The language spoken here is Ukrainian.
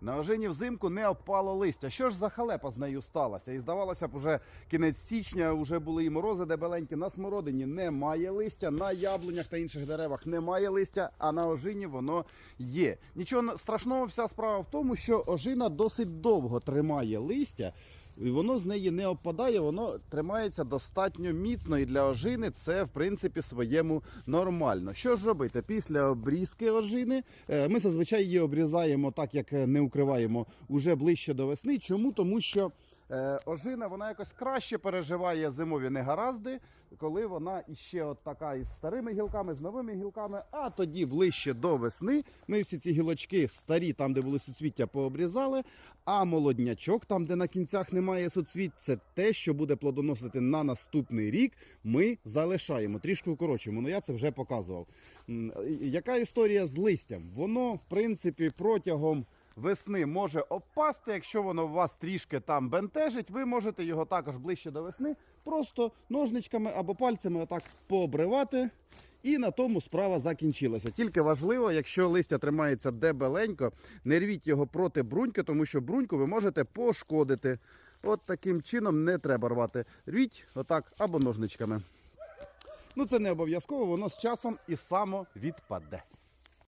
На ожині взимку не опало листя. Що ж за халепа з нею сталася? І здавалося б, уже кінець січня, вже були і морози дебеленькі. На смородині немає листя, на яблунях та інших деревах немає листя, а на ожині воно є. Нічого страшного, вся справа в тому, що ожина досить довго тримає листя. І воно з неї не опадає, воно тримається достатньо міцно. І для ожини це в принципі своєму нормально. Що ж робити? Після обрізки ожини е, ми зазвичай її обрізаємо так, як не укриваємо уже ближче до весни. Чому? Тому що е, ожина вона якось краще переживає зимові негаразди, коли вона іще от така із старими гілками, з новими гілками. А тоді ближче до весни ми всі ці гілочки старі, там де були суцвіття, пообрізали. А молоднячок, там де на кінцях немає суцвіт, це те, що буде плодоносити на наступний рік. Ми залишаємо трішки укорочуємо. Ну я це вже показував. Яка історія з листям? Воно, в принципі, протягом весни може опасти. Якщо воно вас трішки там бентежить, ви можете його також ближче до весни просто ножничками або пальцями отак пообривати. І на тому справа закінчилася. Тільки важливо, якщо листя тримається дебеленько, не рвіть його проти бруньки, тому що бруньку ви можете пошкодити. От таким чином не треба рвати. Рвіть отак або ножничками. Ну це не обов'язково, воно з часом і само відпаде.